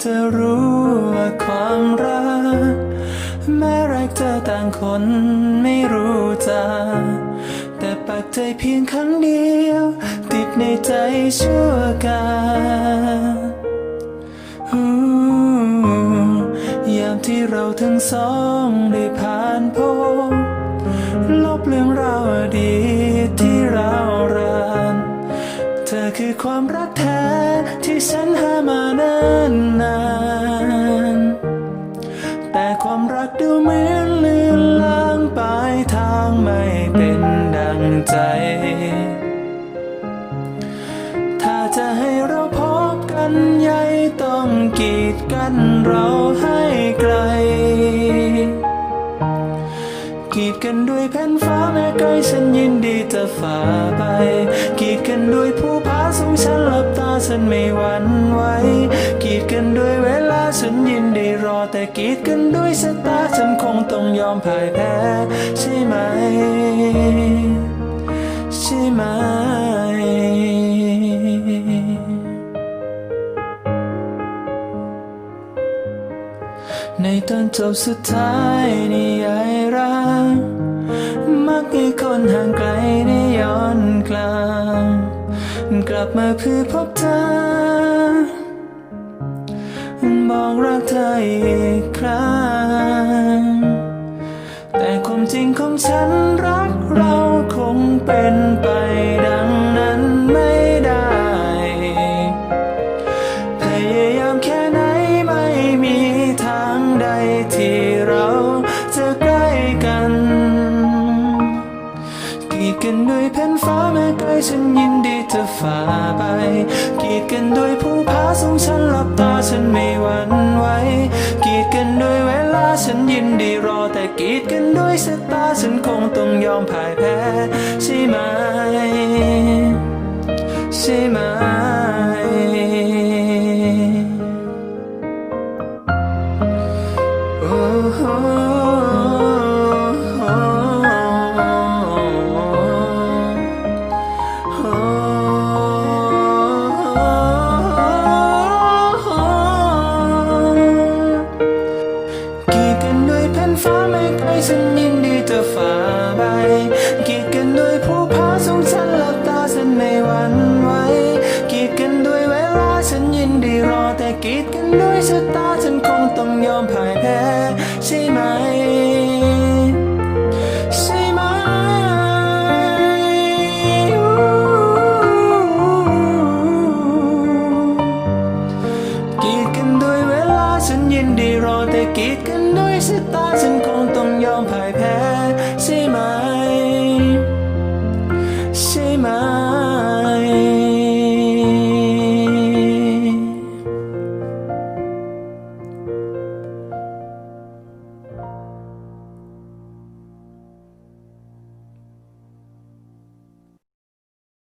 เธอรู้ว่าความรัก แม้รักเธอต่างคนไม่รู้จักแต่ปักใจเพียงครั้งเดียว ติดในใจชั่วกาลยามที่เราทั้งสองได้ผ่านพบลบเรื่องราวอดีต อคือความรักแท้ที่ฉันหามานานนาน แต่ความรักดูเหมือนลือนลางไปทางไม่เป็นดังใจ ถ้าจะให้เราพบกันใหญ่ต้องกีดกันเราให้ไกล กีดกันด้วยแผ่นฟ้าแม้ไกลฉันยินดีจะฝ่าไป กีดกันด้วยผู้พ ฉันหลับตาฉันไม่หวั่นไหวกีดกันด้วยเวลาฉันยินดีรอแต่กีดกันด้วยชะตาฉันคงต้องยอมพ่ายแพ้ใช่ไหม ใช่ไหมในตอนจบสุดท้ายนิยายรักมักให้คนห่างไกล ลับมาเพื่อพบเธอ บอกรักเธออีกครั้ง แต่ความจริงของฉันรั กีดกันด้วยแผ่นฟ้าแม้ไกลฉันยินดีจะฝ่าไป กีดกันด้วยผู้พาสูงฉันหลับตาฉันไม่หวั่นไหว กีดกันด้วยเวลาฉันยินดีรอแต่กีดกันด้วยสายตาฉันคงต้องยอมพ่ายแพ้ใช่ไหมใช่ไหม ยินดีจะฝ่าไปกีดกันด้วยผู้พาสูงฉันหลับตาฉันไม่หวั่นไหวกีดกันด้วยเวลาฉันยินดีรอ แต่กีดกันด้วยชะตาฉันคงต้องยอมพ่ายแพ้ใช่ไหมใช่ไหมกีดกันด้วยเวลาฉันยินดีรอแต่กีดกันด้วยชะตาฉันคง